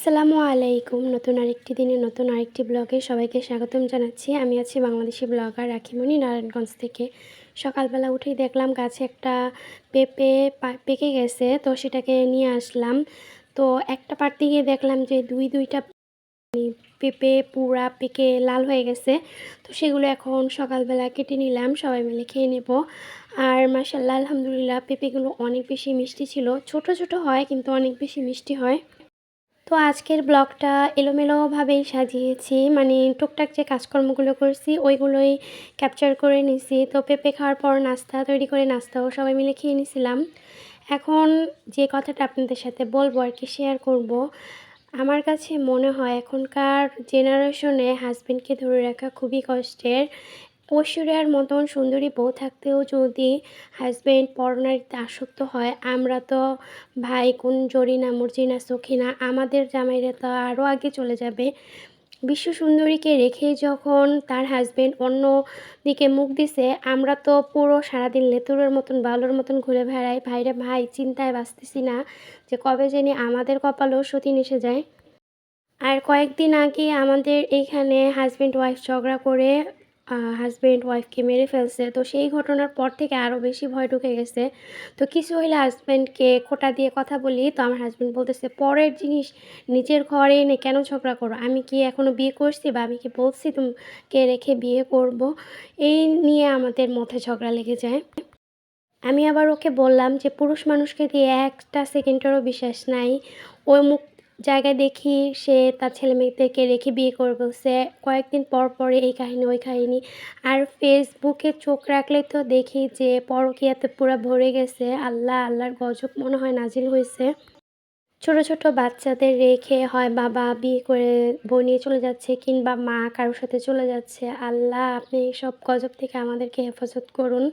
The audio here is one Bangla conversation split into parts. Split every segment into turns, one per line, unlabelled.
আসসালামু আলাইকুম। নতুন আরেকটি দিনে নতুন আরেকটি ব্লগে সবাইকে স্বাগতম জানাচ্ছি। আমি আছি বাংলাদেশি ব্লগার রাখিমণি নারায়ণগঞ্জ থেকে। সকালবেলা উঠেই দেখলাম গাছে একটা পেঁপে পেকে গেছে, তো সেটাকে নিয়ে আসলাম। তো একটা পাড়তে গিয়ে দেখলাম যে দুই, দুইটা পেঁপে পুরা পেকে লাল হয়ে গেছে। তো সেগুলো এখন সকালবেলা কেটে নিলাম, সবাই মিলে খেয়ে নেব। আর মাসাল্লাহ আলহামদুলিল্লাহ, পেঁপেগুলো অনেক বেশি মিষ্টি ছিল। ছোট ছোট হয়, কিন্তু অনেক বেশি মিষ্টি হয়। তো আজকের ব্লগটা এলোমেলোভাবেই সাজিয়েছি মানে টুকটাক যে কাজকর্মগুলো করছি ওইগুলোই ক্যাপচার করে নিছি। তো পেঁপে খাওয়ার পর নাস্তা তৈরি করে নাস্তাও সবাই মিলে খেয়ে নিছিলাম। এখন যে কথাটা আপনাদের সাথে বলব আর কি শেয়ার করব, আমার কাছে মনে হয় এখনকার জেনারেশনে হাজব্যান্ডকে ধরে রাখা খুবই কষ্টের। ঐশ্বর্যার মতন সুন্দরী বউ থাকতেও যদি হাজব্যান্ড পরনারীতে আসক্ত হয়, আমরা তো ভাই কোন জরিনা মর্জিনা সখিনা আমাদের জামাইরা তো আরও আগে চলে যাবে। বিশ্ব সুন্দরীকে রেখে যখন তার হাজব্যান্ড অন্য দিকে মুখ দিছে, আমরা তো পুরো সারাদিন লেতুরের মতন, বালুর মতন ঘুরে বেড়াই। ভাইরা ভাই, চিন্তায় বাঁচতেছি না যে কবে জানি আমাদের কপালও সতীন এসে যায়। আর কয়েকদিন আগে আমাদের এইখানে হাজব্যান্ড ওয়াইফ ঝগড়া করে হাজব্যান্ড ওয়াইফকে মেরে ফেলছে। তো সেই ঘটনার পর থেকে আরও বেশি ভয় ঢুকে গেছে। তো কিছু হইলে হাজব্যান্ডকে খোটা দিয়ে কথা বলি। তো আমার হাজব্যান্ড বলতেছে, পরের জিনিস নিজের ঘরে এনে কেন ঝগড়া করো? আমি কি এখনও বিয়ে করছি বা আমি কি বলছি তোমাকে রেখে বিয়ে করব? এই নিয়ে আমাদের মধ্যে ঝগড়া লেগে যায়। আমি আবার ওকে বললাম যে, পুরুষ মানুষকে দিয়ে একটা সেকেন্ডেরও বিশ্বাস নাই। ওই মুখ জায়গায় দেখি সে তার ছেলে মেয়েদেরকে রেখে বিয়ে করে বলছে কয়েকদিন পর পরে এই কাহিনী, ওই কাহিনী। আর ফেসবুকে চোখ রাখলে তো দেখি যে পরকীয়াতে পুরো ভরে গেছে। আল্লাহ, আল্লাহর গজব মনে হয় নাজিল হয়েছে। ছোট ছোট বাচ্চাদের রেখে হয় বাবা বিয়ে করে বউ নিয়ে চলে যাচ্ছে কিংবা মা কারোর সাথে চলে যাচ্ছে। আল্লাহ, আপনি সব গজব থেকে আমাদেরকে হেফাজত করুন।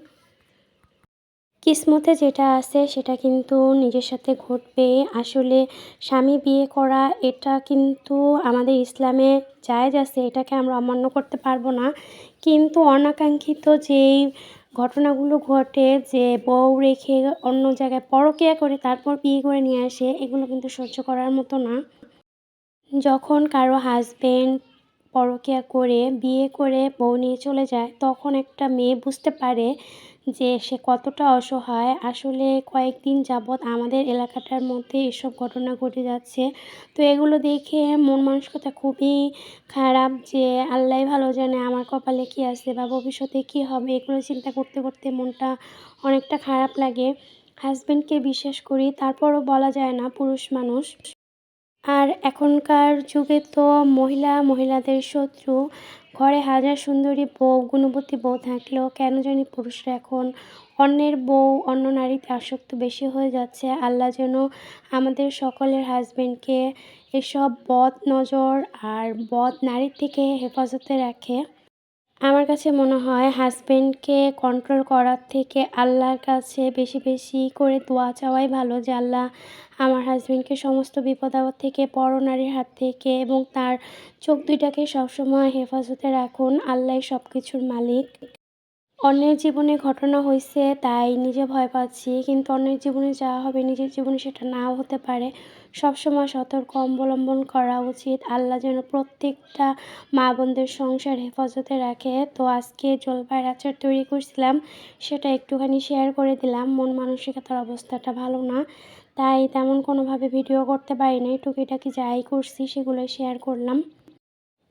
কিসমতে যেটা আছে সেটা কিন্তু নিজের সাথে ঘটবে। আসলে স্বামী বিয়ে করা এটা কিন্তু আমাদের ইসলামে জায়েজ আছে, এটাকে আমরা অমান্য করতে পারব না। কিন্তু অনাকাঙ্ক্ষিত যেই ঘটনাগুলো ঘটে, যে বউ রেখে অন্য জায়গায় পরকীয়া করে তারপর বিয়ে করে নিয়ে আসে, এগুলো কিন্তু সহ্য করার মতো না। যখন কারও হাজবেন্ড পরকীয়া করে, বিয়ে করে বউ নিয়ে চলে যায়, তখন একটা মেয়ে বুঝতে পারে যে সে কতটা অসহায়। আসলে কয়েকদিন যাবৎ আমাদের এলাকাটার মধ্যে এসব ঘটনা ঘটে যাচ্ছে। তো এগুলো দেখে মন মানসিকতা খুবই খারাপ যে আল্লাহ ভালো জানে আমার কপালে কী আছে বা ভবিষ্যতে কী হবে এগুলো চিন্তা করতে করতে মনটা অনেকটা খারাপ লাগে। হাজব্যান্ডকে বিশ্বাস করি, তারপরও বলা যায় না পুরুষ মানুষ। আর এখনকার যুগে তো মহিলা মহিলাদের শত্রু। ঘরে হাজার সুন্দরী বউ, গুণবতী বউ থাকলেও কেন জানি পুরুষরা এখন অন্যের বউ, অন্য নারীতে আসক্ত বেশি হয়ে যাচ্ছে। আল্লাহ যেন আমাদের সকলের হাজব্যান্ডকে এসব বদ নজর আর বদ নারীর থেকে হেফাজতে রাখে। আমার কাছে মনে হয় হাজবেন্ডকে কন্ট্রোল করার থেকে আল্লাহর কাছে বেশি বেশি করে দোয়া চাওয়াই ভালো যে আল্লাহ আমার হাজব্যান্ডকে সমস্ত বিপদ আপদ থেকে পরনারীর হাত থেকে এবং তার চোখ দুইটাকে সবসময় হেফাজতে রাখুন। আল্লাহ সব কিছুর মালিক। অন্যের জীবনে ঘটনা হয়েছে তাই নিজে ভয় পাচ্ছি। কিন্তু অন্যের জীবনে যা হবে, নিজের জীবনে সেটা নাও হতে পারে। সবসময় সতর্ক, অবলম্বন করা উচিত। আল্লাহ যেন প্রত্যেকটা মা বোনদের সংসার হেফাজতে রাখে। তো আজকে জলপাইয়ের আচার তৈরি করছিলাম, সেটা একটুখানি শেয়ার করে দিলাম। মন মানসিকতার অবস্থাটা ভালো না, তাই তেমন কোনোভাবে ভিডিও করতে পারি নাই টুকিটাকি যাই করছি সেগুলো শেয়ার করলাম।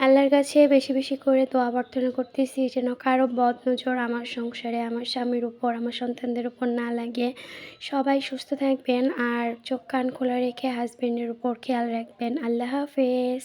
আল্লাহর কাছে বেশি বেশি করে দোয়া প্রার্থনা করতেছি যেন কারও বদ নজর আমার সংসারে, আমার স্বামীর উপর, আমার সন্তানদের উপর না লাগে। সবাই সুস্থ থাকবেন আর চোখ কান খোলা রেখে হাজবেন্ডের উপর খেয়াল রাখবেন। আল্লাহ হাফেজ।